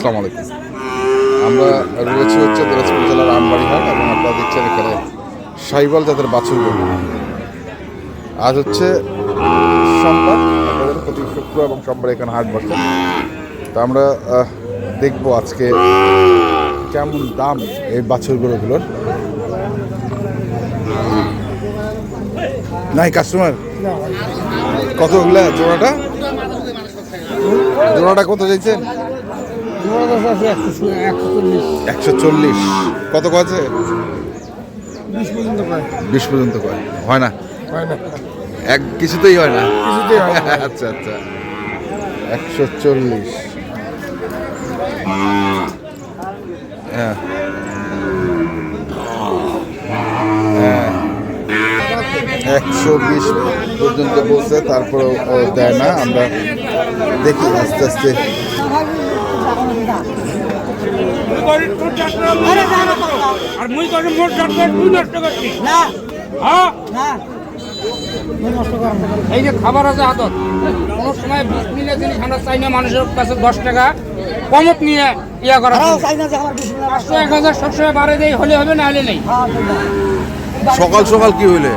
আসসালামু আলাইকুম। আমরা রয়েছি হচ্ছে দিনাজপুর জেলার আমবাড়ি হাট এবং আপনারা দেখছেন এখানে সাইবাল জাতের বাছুর আজ হচ্ছে সোমবার, আপনাদের প্রতি শুক্র এবং সোমবার এখানে হাট বসে। তো আমরা দেখব আজকে কেমন দাম এই বাছুর গরুগুলোর নাই কাস্টমার কতগুলা জোড়াটা? জোড়াটা কত চাইছেন? একশো চল্লিশ। কত আছে বিশ পর্যন্ত কয়। হয় না? এক কিছুতেই হয় না? আচ্ছা আচ্ছা। একশো চল্লিশ। হ্যাঁ। হ্যাঁ। একশো বিশ পর্যন্ত বলছে তারপরে ও দেয় না। আমরা দেখি আস্তে আস্তে। এই যে খাবার আছে হাতত কোনো সময় বিশ মিলে জিনিস আমরা চাই না মানুষের কাছে দশ টাকা কমত নিয়ে ইয়া করা পাঁচশো এক হাজার সবসময় বাড়ে দেয় হলে হবে না হলে নেই সকাল সকাল কি হইলে?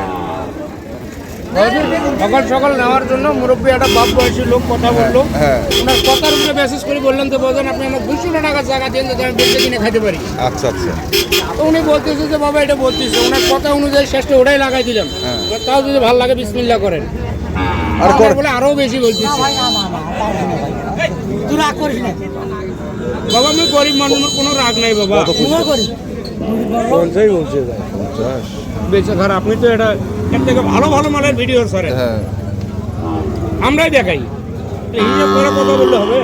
সকাল সকাল নেওয়ার জন্য মুরব্বী একটা বাপ বয়সী লোক কথা বলল। হ্যাঁ। ওনার কথার উপরে বেসিস করে বললেন তো বলছেন আপনি আমার দুশো টাকার জায়গা দিন যাতে আমি বেঁচে কিনে খাইতে পারি। আচ্ছা আচ্ছা। তো উনি বলতেছে যে বাবা এটা বলতেছে। ওনার কথা অনুযায়ী শেষটা ওটাই লাগাই দিলাম। হ্যাঁ। তাও যদি ভালো লাগে বিসমিল্লা করেন। আর বলে আরও বেশি বলতেছে। তুই রাগ করিস না। বাবা আমি গরিব মানুষ কোনো রাগ নাই বাবা। করিস। পঞ্চাশ বেঁচে খারাপ আপনি তো এটা এর থেকে ভালো ভালো মালের ভিডিও স্যার হ্যাঁ। আমরাই দেখাই। এই হিসাব করে কথা বললে হবে।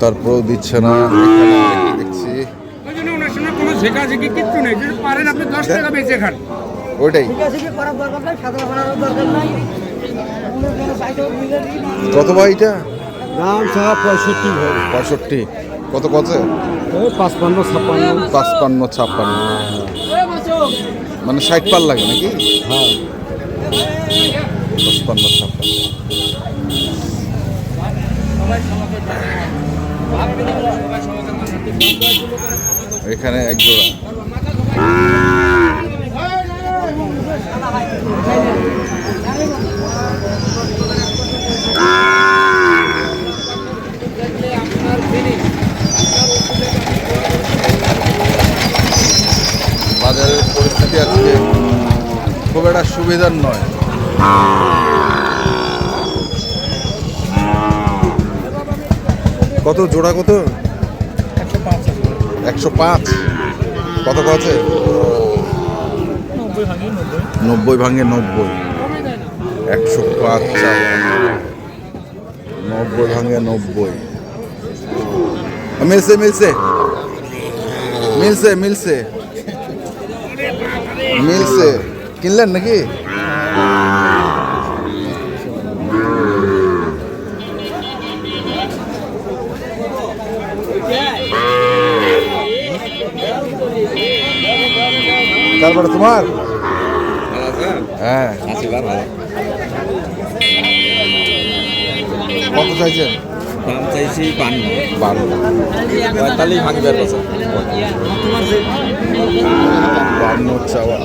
তারপরেও দিচ্ছে না। দেখছি। ওই জন্য ওনার সঙ্গে কোনো কিচ্ছু নেই। যদি পারেন আপনি দশ টাকা বেঁচে খান। ওইটাই। ঠিক আছে কি করার দরকার নাই? সাদা বানানোর দরকার নাই। অন্য কোনো সাইডে মিলে দিই কত ভাই এটা? দাম ছাড়া পঁয়ষট্টি পঁয়ষট্টি। কত কত? পাঁচপান্ন ছাপ্পান্ন। পাঁচপান্ন ছাপ্পান্ন। মানে ষাট পার লাগে নাকি? হ্যাঁ। ছাপ্পান্ন। এখানে এক জোড়া। সুবিধার নয়। কত জোড়া কত? একশো পাঁচ কত আছে? নব্বই ভাঙে নব্বই। একশো পাঁচ নব্বই ভাঙে নব্বই। মিলছে মিলছে। মিলছে মিলছে। মিলছে। কিনলেন নাকি? তারপরে তোমার? হ্যাঁ। কত চাইছেন দাম চাইছি বান্ন। বারো পঁয়তাল্লিশ বান্ন চাওয়া।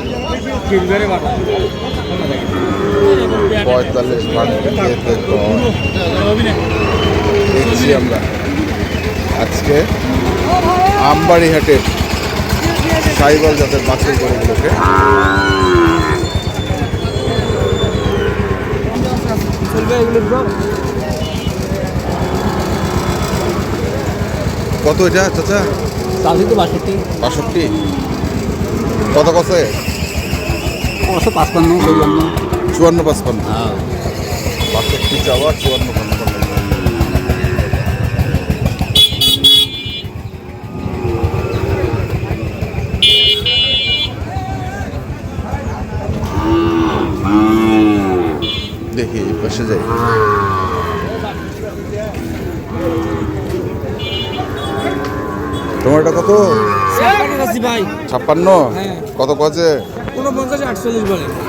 পঁয়তাল্লিশ দেখছি আমরা। আজকে আমবাড়ি হাটের সাইবল জাতের বাছুর গরুগুলোকে কত এটা চাচা? চাষি তো বাষট্টি। বাষট্টি? কত কছে অবশ্য পাঁচপান্ন চুয়ান্ন। পাঁচপান্ন। হ্যাঁ। বাষট্টি চাওয়া চুয়ান্ন পাঁচপান্ন দেখি এই পাশে যাই। তোমারটা কত? ছাপ্পান্ন। কত কছে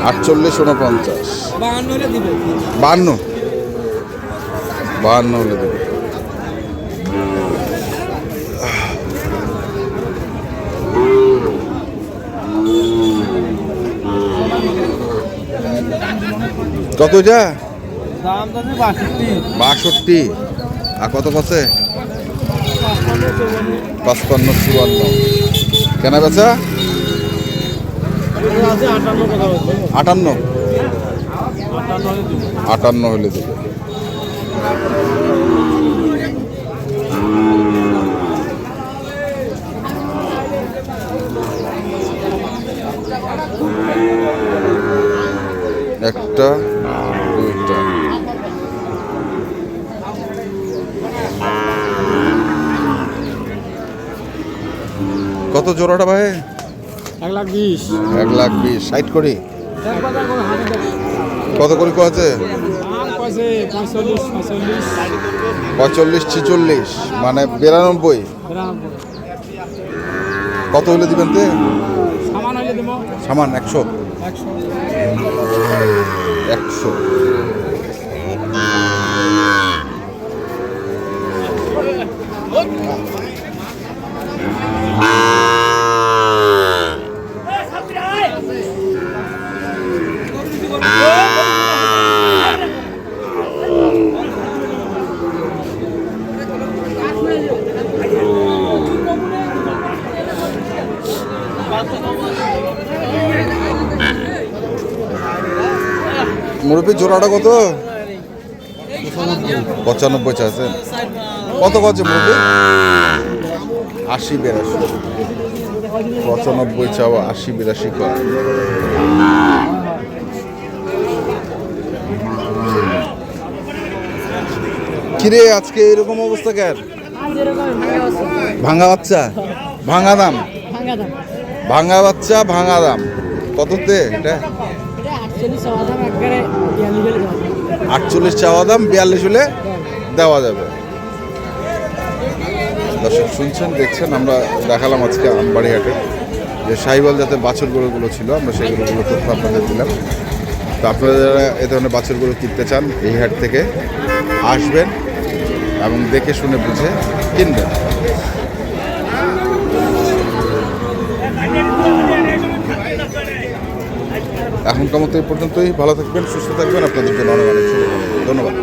আটচল্লিশ উনপঞ্চাশ বাহান্ন বাহান্ন? বাহান্ন হলে দেবে। কত যা? বাষট্টি। আর কত কছে পাঁচপান্ন চুয়ান্ন। কেনা বেচা? আটান্ন। আটান্ন আটান্ন হলে দিব। একটা দুইটা। কত জোড়াটা ভাই? এক লাখ বিশ। এক লাখ বিশ ষাট করি। কত করে আছে? পঁয়তাল্লিশ পঁয়তাল্লিশ ছিচল্লিশ মানে বিরানব্বই। কত হলে দিবেন তে? সামান একশো। একশো। মুরব্বী জোড়াটা কত? পঁচানব্বই চাইছেন কত কচ্ছে মুরব্বী? আশি বিরাশি। পঁচানব্বই চাওয়া আশি বিরাশি কর। কিরে আজকে এরকম অবস্থা কেন? ভাঙা বাচ্চা? ভাঙা দাম? ভাঙা বাচ্চা ভাঙা দাম। কততে এটা? আটচল্লিশ চাওয়া দাম বিয়াল্লিশ হলে দেওয়া যাবে। দর্শক, শুনছেন, দেখছেন, আমরা দেখালাম আজকে আমবাড়ি হাটে যে সাহিবাল যাতে বাছুর গরুগুলো ছিল, আমরা সেই গরুগুলো তথ্য আপনাদের দিলাম। তো আপনারা যারা এ ধরনের বাছুর গরু কিনতে চান, এই হাট থেকে আসবেন এবং দেখে শুনে বুঝে কিনবেন। এখনকার মতো এই পর্যন্তই। ভালো থাকবেন সুস্থ থাকবেন। আপনাদের জন্য অনেক অনেক ধন্যবাদ।